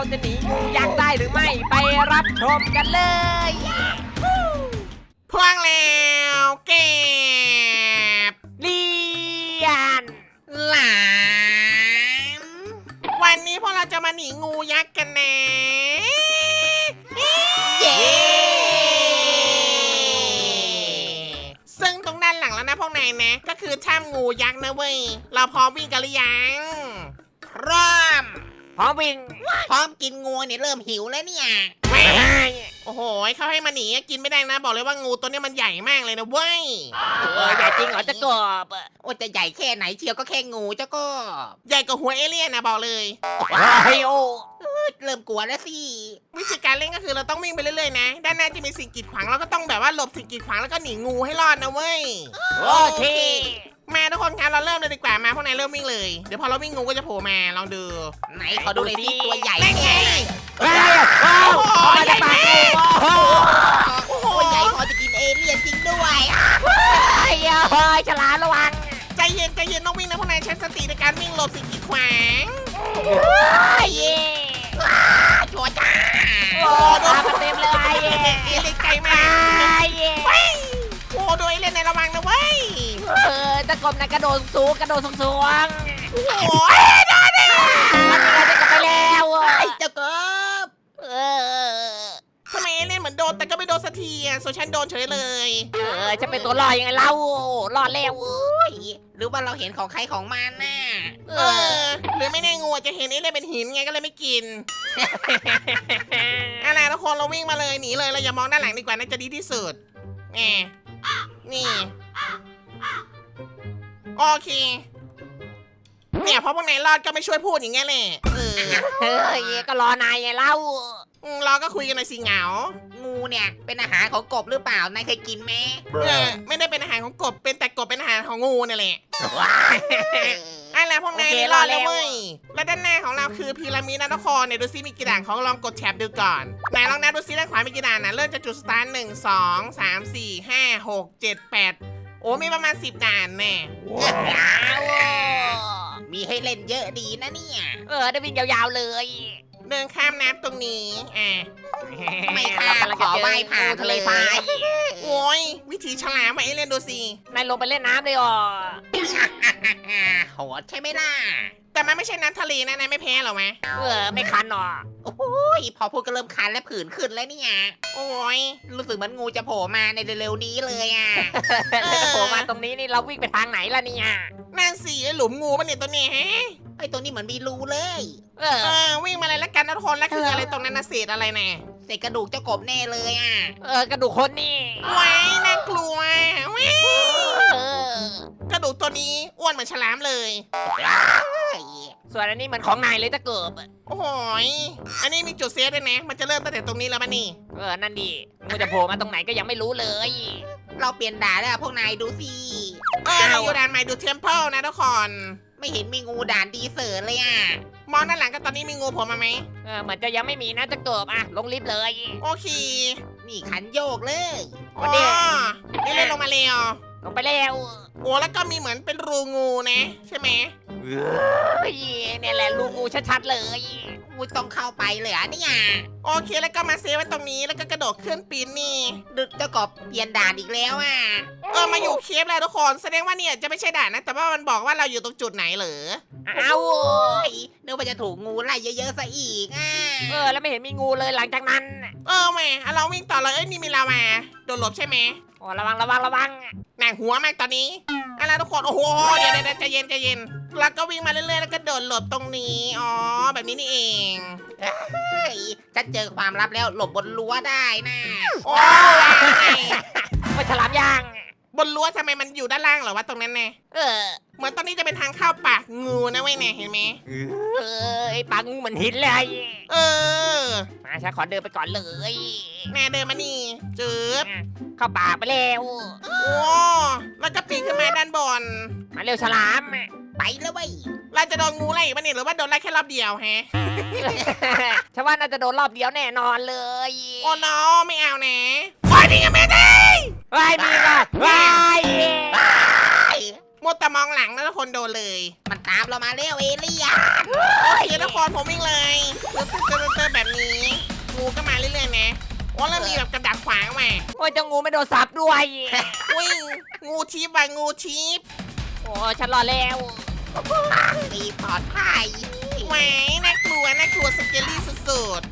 เราจะหนีงูยักษ์ได้หรือไม่ไปรับชมกันเลย พวกแล้วเก็บเลียนหลามวันนี้พวกเราจะมาหนีงูยักษ์กันนะเย้ซึ่งตรงด้านหลังแล้วนะพวกนายนะ ก็คือถ้ำงูยักษ์นะเว้ย เราพร้อมวิ่งกันหรือยังพร้อม พร้อมวิ่งพร้อมกินงูเนี่ยเริ่มหิวแล้วเนี่ย โอ้โหเขาให้มาหนีกินไม่ได้นะ บอกเลยว่างูตัวเนี้ยมันใหญ่มากเลยนะเว้ย เออใหญ่จริงเหรอจะกบโอ้จะใหญ่แค่ไหนเชียวก็แค่งูเจ้าก็ใหญ่กว่าหัวเอเลี่ยนนะบอกเลยเฮ้ยโอเริ่มกลัวแล้วสิวิธีการเล่นก็คือเราต้องวิ่งไปเรื่อยๆนะ ด้านหน้าจะมีสิ่งกีดขวางเราก็ต้องแบบว่าหลบสิ่งกีดขวางแล้วก็หนีงูให้รอดนะเว้ย โอเค มาทุกคนครับเราเริ่มเลยดีกว่ามาพวกนายเริ่มวิ่งเลย เดี๋ยวพอเราวิ่งงูก็จะโผล่มาลองดูไหนขอดูเลยที่ตัวใหญ่นั่นไงเฮ้ยโอ้โหจะไปโอ้โหโอ้โหใหญ่พอจะกินเอเลี่ยนจริงด้วยเฮ้ยเฮ้ยฉลามระวังใจเย็นใจเย็นต้องวิ่งนะพวกนายใช้สติในการวิ่งหลบสิ่งกีดขวางเฮ้ยชัวร์จ้าโอ้โดนเต็มเลยเอเลี่ยนไกลไปมาก เว้ยโอ้โดยเล่นในระวังนะเว้ยเออตะกบนะกระโดดสูงกระโดดสูงสูงโอ้ยได้ได้มันเราจะกลับไปแล้วไอ้เจ้ากบเออทำไมเอเล่นเหมือนโดนแต่ก็ไม่โดนสักทีอะส่วนฉันโดนเฉยเลย เออจะเป็นตัวลอยยังไงเล่ารอดแล้วหรือว่าเราเห็นของใครของมันน่ะเออ หรือไม่แน่งูอาจะเห็นเอเลี่ยนเป็นหินไงก็เลยไม่กินอะไรทุกคนเราวิ่งมาเลยหนีเลยเราอย่ามองด้านหลังดีกว่าน่าจะดีที่สุดแหม นี่ โอเค เนี่ยเพราะพวกนายรอดก็ไม่ช่วยพูดอย่างเงี้ยแหละเออ เฮ้ยก็รอนายไงเล่า เราก็คุยกันหน่อยสิเหงางูเนี่ยเป็นอาหารของกบหรือเปล่านายเคยกินไหมเออไม่ได้เป็นอาหารของกบ เป็นแต่กบเป็นอาหารของงูนี่แหละเอออะไรพวกนายโอเคนี่รอดรอดแล้แล้ววเว้ย และด้านหน้าของเราคือพีระมิดนะทุกคนเนี่ยดูซิมีกี่ด่านของลองกดแท็บดูก่อนไหนลองนับดูซิด้านขวามีกี่ด่านนะเริ่มจากจุดสตาร์ทหนึ่งสองสามสี่ห้าหกเจ็ดแปดโอ้มีประมาณสิบด่านแน่มีให้เล่นเยอะดีนะเนี่ย เออได้วิ่งยาวๆเลย เดินข้ามน้ำตรงนี้อะไม่ข้ามขอไหว้ผ่านทะเลเลยทรายโอ้ยวิธีฉลามมาเอเล่นดูสินายลงไปเล่นน้ำเลยอะโหดใช่ไหมล่ะ แต่มันไม่ใช่น้ำทะเลนะนายไม่แพ้หรอไหมเออไม่คันหรอโอ้ยพอพูดก็เริ่มคันและผื่นขึ้นแล้วเนี่ยโอ้ยรู้สึกเหมือนงูจะโผล่มาในเร็วๆนี้เลยอะโผล่มาตรงนี้นี่เราวิ่งไปทางไหนล่ะเนี่ยนั่นสิไอ้หลุมงูมันเนี่ยตัวเนี้ฮะ ไอ้ตัวนี้เหมือนมีรูเลย เออ เออวิ่งมาเลยละกันนะทุกคนแล้วคืออะไรตรงนั้นนะเศษอะไรแน่เศษกระดูกเจ้ากบแน่เลยอะเออกระดูกคนนี่ว้ายน่ากลัวว้ายเออกระดูกตัวนี้อ้วนเหมือนฉลามเลยส่วนอันนี้เหมือนของนายเลยจะเกิบโอ้โหยอันนี้มีจุดเซฟด้วยนะ มันจะเริ่มตั้งแต่ตรงนี้แล้วมันนี่ เออนั่นดิงูจะโผล่มาตรงไหนก็ยังไม่รู้เลย เราเปลี่ยนด่านแล้วพวกนายดูสิ เออเราอยู่ด่านใหม่ดูเทมเพลนะทุกคน ไม่เห็นมีงูด่านดีเสิร์ชเลยอะ มองด้านหลังก็ตอนนี้มีงูโผล่มาไหม เออเหมือนจะยังไม่มีนะจะเกิบอะ ลงลิฟต์เลย โอเคนี่ขันโยกเลย อ๋อนี่เล่นลงมาแล้วลงไปแล้วโอ้แล้วก็มีเหมือนเป็นรูงูนะ ใช่ไหม เฮ้ยเนี่ยแหละลูงูชัดๆเลยงูต้องเข้าไปเลยอะเนี่ยโอเคแล้วก็มาเซฟไว้ตรงนี้แล้วก็กระโดดขึ้นปีนนี่ดึกเจ้ากบเปลี่ยนด่านอีกแล้วอะเออมาอยู่เคฟแล้วทุกคนแสดงว่าเนี่ยจะไม่ใช่ด่านนะแต่ว่ามันบอกว่าเราอยู่ตรงจุดไหนเหรอเอาโอ้ยนึกว่าจะถูกงูไล่เยอะๆซะอีกอะเออแล้วไม่เห็นมีงูเลยหลังจากนั้น เออแหม่อะเราวิ่งต่อเลยเอ้ยนี่มีลาวาโดนหลบใช่ไหม โอ้ระวังระวังระวังหนักหัวมากตอนนี้อะไรทุกคนโอ้โหเดี๋ยวเดี๋ยวใจเย็นใจเย็นแล้วก็วิ่งมาเรื่อยๆแล้วก็โดดหลบตรงนี้อ๋อแบบนี้นี่เองเฮ้ยฉันเจอความลับแล้วหลบบนรั้วได้นะโอ้ยว่าฉลามย่าง บนรั้วทำไมมันอยู่ด้านล่างเหรอวะตรงนั้นแน่เออเหมือนตอนนี้จะเป็นทางเข้าปากงูนะเว้ยเนี่ยเห็นไหมเออไอ้ปากงูเหมือนหินเลยเออ มาฉันขอเดินไปก่อนเลยแม่เดินมานี่จืบเข้าปากไปแล้วโอ้แล้วก็ปีนขึ้นมาด้านบน มาเร็วฉลามไปแล้วเว้ย เราจะโดนงูไล่อีกปะเนี่ยหรือว่าโดนไล่แค่รอบเดียวแฮะฉันว่าน่าจะโดนรอบเดียวแน่นอนเลย โอ้น้อไม่เอานะโอ้ยนี่ไงไม่ได้ วายมีละวายมัวแต่มองหลังนะทุกคนโดนเลย มันตามเรามาเร็วเอเลี่ยนโอเคทุกคนผมวิ่งเลยเติร์เติร์เติร์แบบนี้งูก็มาเรื่อยๆนะโอ้แล้วมีแบบกระดักขวางมาโอ้ยเจ้างูไม่โดนสับด้วย อุ้ยงูทิพย์ว่ะงูทิพย์โอ้ฉันรอแล้วตีปลอดภัยแหมน่ากลัวน่ากลัวสเกลลี่สุด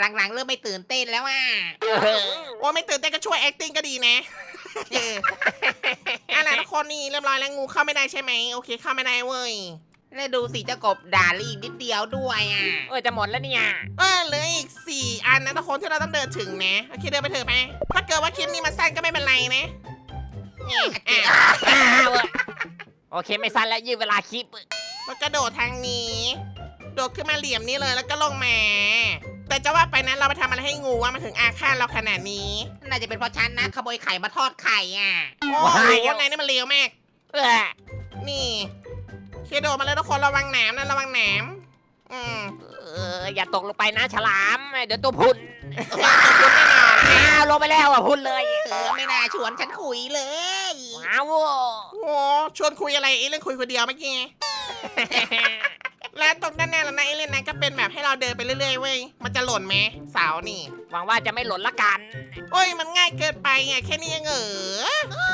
หลังๆ เริ่มไม่ตื่นเต้นแล้วอะเออๆโอ้ไม่ตื่นเต้นก็ช่วย acting ก็ดีนะเอออะไรทุกคนนี่เรียบร้อยแล้วงูเข้าไม่ได้ใช่ไหมโอเคเข้าไม่ได้เว้ยแล้วดูสิเจ้ากบด่าลี่อีกนิดเดียวด้วยอะเออจะหมดแล้วเนี่ยเออเหลืออีก4อันนะทุกคนที่เราต้องเดินถึงนะโอเคเดินไปเถอะไปถ้าเกิดว่าคลิปนี้มันสั้นก็ไม่เป็นไรนะนี่อะอ้าวโอเคไม่สั้นแล้วยืดเวลาคลิปแล้วก็โดดทางนี้ โดดขึ้นมาเหลี่ยมนี้เลยแล้วก็ลงมา แต่จะว่าไปนั้นเราไปทำอะไรให้งูว่ามันถึงอาฆาตเราขนาดนี้น่าจะเป็นเพราะฉันนะขโมยไข่มาทอดไข่อะ โอ้โหนายนี่มันเร็วมากเออนี่เคโดดมาเลยทุกคนระวังหนามนะระวังหนามอืมเอออย่าตกลงไปนะฉลาม เดี๋ยวตัวพุ่นขอบคุณแน่นอนอ้าวลงไปแล้วอะพุ่นเลยเออไม่น่าชวนฉันคุยเลยว้าวโอ้โหชวนคุยอะไรเอเล่นคุยคนเดียวเมื่อกี้ และตรงด้านหน้าแล้วนะเอเล่นนะก็เป็นแบบให้เราเดินไปเรื่อยๆเว้ย มันจะหล่นไหมเสานี่ หวังว่าจะไม่หล่นละกัน โอ้ยมันง่ายเกินไปไงแค่นี้เองเหรอ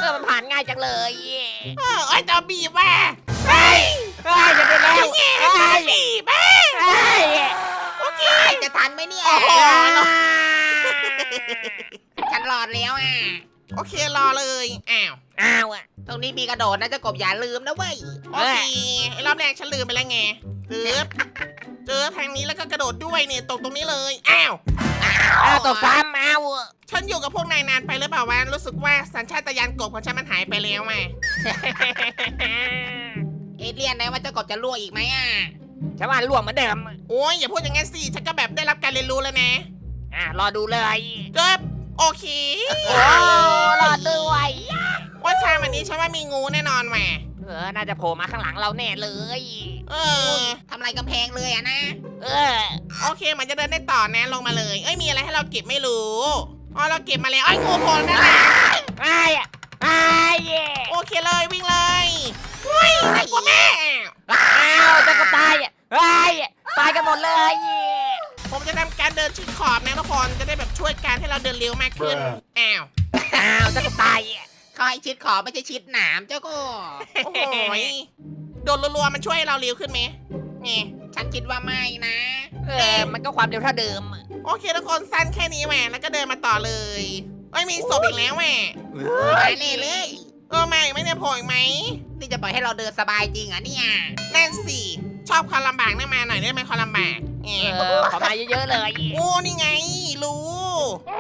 เออมันผ่านง่ายจังเลยเออไอ้ยจอบีบว่ะเฮ้ยเฮ้ยจะไปแล้วเฮ้เฮ้ยยบีบอะเฮ้ยโอเคจะทันไหมเนี่ย โอ้โหฉันรอดแล้วอะ โอเครอเลย อ้าว อ้าวอะ ตรงนี้มีกระโดดนะเจ้ากบอย่าลืมนะเว้ย โอเคไอ้รอบแรกฉันลืมไปแล้วไง เจอเจอทางนี้แล้วก็กระโดดด้วยเนี่ยตกตรงนี้เลย อ้าว อ้าวตกซ้ำอ้าวฉันอยู่กับพวกนายนานไปหรือเปล่าวะรู้สึกว่าสัญชาตญาณกบของฉันมันหายไปแล้วไง เอเลี่ยนนะว่าเจ้ากบจะล่วงอีกไหมอะฉันว่าล่วงเหมือนเดิม โอ้ยอย่าพูดอย่างงั้นสิ ฉันก็แบบได้รับการเรียนรู้แล้วนะ อะรอดูเลยเกิบโอเค โอ้รอดด้วยว่าชาวันนี้ฉันว่ามีงูแน่นอนแหม เออ น่าจะโผล่มาข้างหลังเราแน่เลย เออ ทำลายกำแพงเลยอะนะ เออ โอเคมันจะเดินได้ต่อนะลงมาเลย เอ้ยมีอะไรให้เราเก็บไม่รู้ อ๋อเราเก็บมาแล้วไอ้ยงูโผล่นั่นแหละไอ้อะไอ้เย่โอเคเลยวิ่งเลยเฮ้ยน่ากลัวแม่อ้าวเจะก็ตายอะไอ้ตายกันหมดเลยผมจะทำการเดินชิดขอบนะทุกคนจะได้แบบช่วยการให้เราเดินเร็วมากขึ้น อ้าว อ้าวเจะก็ตายอะเขาให้ชิดขอบไม่ใช่ชิดหนามเจ้าก็โอ้โหยโดนรัวๆมันช่วยให้เราเร็วขึ้นไหมนี่ฉันคิดว่าไม่นะ เออ มันก็ความเร็วเท่าเดิมโอเคทุกคนสั้นแค่นี้แหมแล้วก็เดินมาต่อเลยเอ้ยมีศพอีกแล้วแหมมาแน่เลยเออมาอีกไหมเนี่ยโผล่อีกไหมนี่จะปล่อยให้เราเดินสบายจริงเหรอะเนี่ยนั่นสิชอบความลำบากนั่นมาหน่อยได้ไหมความลำบากเอเอออขอมาเยอะๆเลย โอ้นี่ไงรู้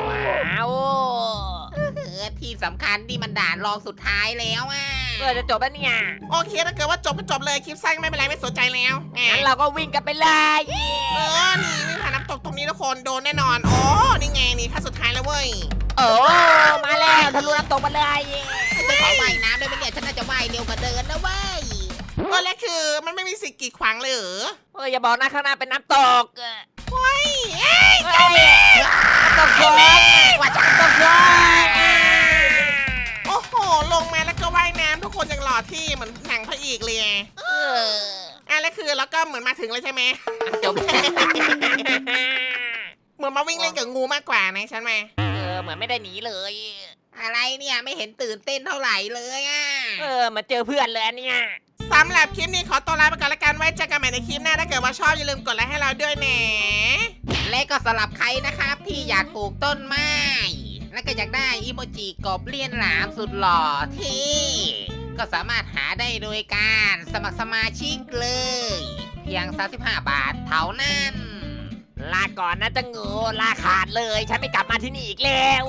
ว้าว เออที่สำคัญนี่มันด่านรองสุดท้ายแล้วอะเออจะจบแล้วเนี่ยโอเคถ้าเกิดว่าจบก็จบเลยคลิปสั้นไม่เป็นไรไม่สนใจแล้วแหมงั้นเราก็วิ่งกันไปเลยเออนี่วิ่งผ่านน้ำตกตรงนี้ทุกคนโดนแน่นอนอ๋อนี่ไงนี่ขั้นสุดท้ายแล้วเว้ยโอ้มาแล้วทะลุน้ำตกมาเลยจะขอว่ายน้ำได้ไหมเนี่ยฉันน่าจะว่ายเร็วกว่าเดินนะเว้ยเออแล้วคือมันไม่มีสิ่งกีดขวางเลยเหรอเอออย่าบอกนะข้างหน้าเป็นน้ำตกเออ เฮ้ยเอ้ยเฮ้ยน้ำตกฟองว่าจะน้ำตกฟองโอ้โห ลงมาแล้วก็ว่ายน้ำทุกคนยังหล่อที่เหมือนหนังพระเอกเลยเอออะแล้วคือแล้วก็เหมือนมาถึงเลยใช่ไหม จบเหมือนมาวิ่งเล่นกับงูมากกว่านะฉันไหมเออเหมือนไม่ได้หนีเลย อะไรเนี่ยไม่เห็นตื่นเต้นเท่าไหร่เลยอะ เออมาเจอเพื่อนเลยอันเนี่ย สำหรับคลิปนี้ขอตัวลาไปก่อนละกันไว้เจอกันใหม่ในคลิปหน้าถ้าเกิดว่าชอบอย่าลืมกดไลค์ให้เราด้วยนะและก็สำหรับใครนะครับที่อยากปลูกต้นไม้ และก็อยากได้อีโมจิกบเลียนหลามสุดหล่อที่ ก็สามารถหาได้โดยการสมัครสมาชิกเลย เพียง 35 บาทเท่านั้น ลาก่อนนะจังงูลาขาดเลย ฉันไม่กลับมาที่นี่อีกแล้ว